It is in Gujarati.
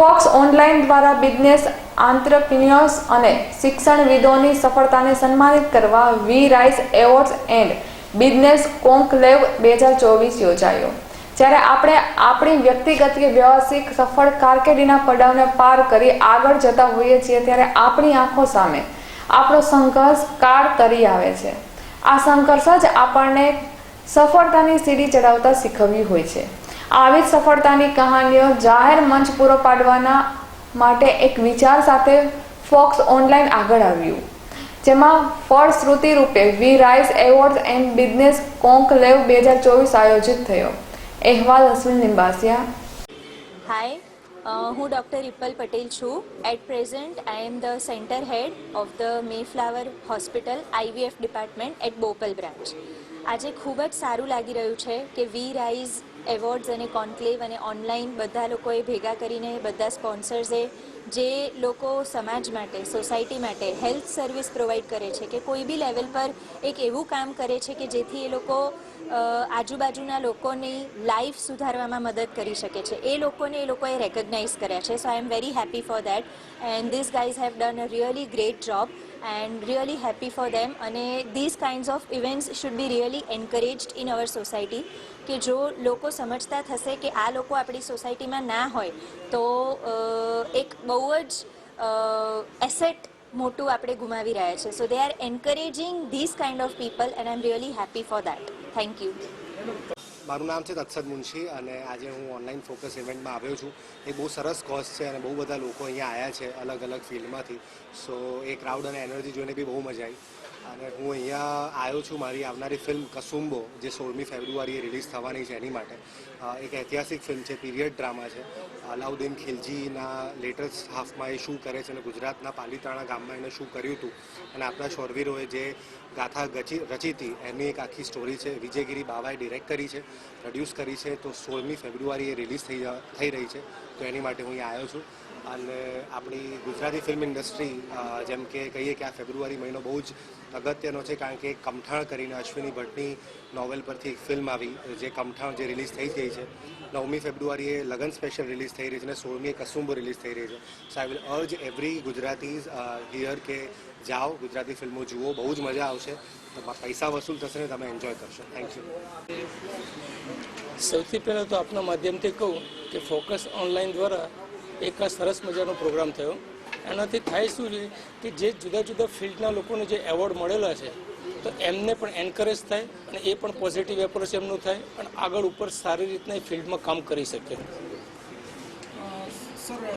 ફોક્સ ઓનલાઈન દ્વારા બિઝનેસ, આંતરપ્રિન્યોર્સ અને શિક્ષણવિદોની સફળતાને સન્માનિત કરવા V rise awards and business conclave બે હજાર ચોવીસ યોજાયો. જ્યારે આપણે આપણી વ્યક્તિગત કે વ્યવસાયિક સફળ કારકિર્દીના પડાવને પાર કરી આગળ જતા હોઈએ છીએ ત્યારે આપણી આંખો સામે આપણો સંઘર્ષ કાળ તરી આવે છે. આ સંઘર્ષ જ આપણને સફળતાની સીડી ચડાવતા શીખવ્યું હોય છે. આવી સફળતાની કહાનીઓ જાહેર મંચ પૂરો પાડવાના માટે એક વિચાર સાથે ફોક્સ ઓનલાઈન આગળ આવ્યું, જેમાં ફળશ્રુતિ રૂપે V rise award and business conclave બે હજાર ચોવીસ આયોજિત થયો. અહેવાલ અશ્વિન લિંબાસિયા. હાય હું ડૉક્ટર રિપલ પટેલ છું. At present I am the centre head of the Mayflower hospital IVF department at Bopal branch આજે ખૂબ જ સારું લાગી રહ્યું છે કે વી રાઇઝ એવોર્ડ્સ અને કોન્ક્લેવ અને ઓનલાઈન બધા લોકોએ ભેગા કરીને બધા સ્પોન્સર્સે જે લોકો સમાજ માટે, સોસાયટી માટે હેલ્થ સર્વિસ પ્રોવાઈડ કરે છે કે કોઈ બી લેવલ પર એક એવું કામ કરે છે કે જેથી એ લોકો આજુબાજુના લોકોની લાઈફ સુધારવામાં મદદ કરી શકે છે. એ લોકોને એ લોકોએ રેકગ્નાઇઝ કર્યા છે. So I am very happy for that and this guys have done a really great job and really happy for them અને this kinds of events should be really encouraged in our society કે જો લોકો સમજતા થશે કે આ લોકો આપણી સોસાયટીમાં ના હોય, તો એક બહુ જ એસેટ મોટું આપણે ગુમાવી રહ્યા છે. So they are encouraging this kind of people and I am really happy for that thank you મારું નામ છે તત્સદ મુનશી અને આજે હું ઓનલાઈન ફોકસ ઇવેન્ટમાં આવ્યો છું. એ બહુ સરસ કોઝ છે અને બહુ બધા લોકો અહીંયા આવ્યા છે અલગ અલગ ફિલ્ડમાંથી સો એ ક્રાઉડ અને એનર્જી જોઈને બી બહુ મજા આવી. અને હું અહીંયા આવ્યો છું મારી આવનારી ફિલ્મ કસુંબો, જે સોળમી ફેબ્રુઆરીએ રિલીઝ થવાની છે એની માટે. એક ઐતિહાસિક ફિલ્મ છે પીરિયડ ડ્રામા છે. અલાઉદ્દીન ખિલજીના લેટેસ્ટ હાફમાં એ શું કરે છે અને ગુજરાતના પાલીતાણા ગામમાં એને શું કર્યું હતું. અને આપણા શોરવીરોએ જે ગાથા ગચી, રચી હતી, એની એક આખી સ્ટોરી છે. વિજયગીરી બાવાએ ડિરેક્ટ કરી છે પ્રોડ્યુસ કરી છે. તો સોળમી ફેબ્રુઆરીએ રિલીઝ થઈ થઈ રહી છે. તો એની માટે હું અહીંયા આવ્યો છું. અને આપણી ગુજરાતી ફિલ્મ ઇન્ડસ્ટ્રી જેમ કે કહીએ કે આ ફેબ્રુઆરી મહિનો બહુ જ અગત્યનો છે કારણ કે કમઠાણ કરીને અશ્વિની ભટ્ટની નોવેલ પરથી એક ફિલ્મ આવી, જે કમઠાણ જે રિલીઝ થઈ ગઈ છે. નવમી ફેબ્રુઆરીએ લગન સ્પેશિયલ રિલીઝ થઈ રહી છે અને સોળમીએ કસુંબો રિલીઝ થઈ રહી છે. So I will urge every Gujaratis here કે જાઓ, ગુજરાતી ફિલ્મો જુઓ, બહુ જ મજા આવશે. તો પૈસા વસૂલ થશે ને તમે એન્જોય કરશો. થેન્ક યુ સૌથી પહેલાં તો આપના માધ્યમથી કહું કે ફોકસ ઓનલાઈન દ્વારા એક સરસ મજાનો પ્રોગ્રામ થયો. એનાથી થાય શું છે કે જે જુદા જુદા ફિલ્ડના લોકોને જે એવોર્ડ મળેલા છે, તો એમને પણ એન્કરેજ થાય અને એ પણ પોઝિટિવ એપ્રોચ એમનું થાય અને આગળ ઉપર સારી રીતના એ ફિલ્ડમાં કામ કરી શકે.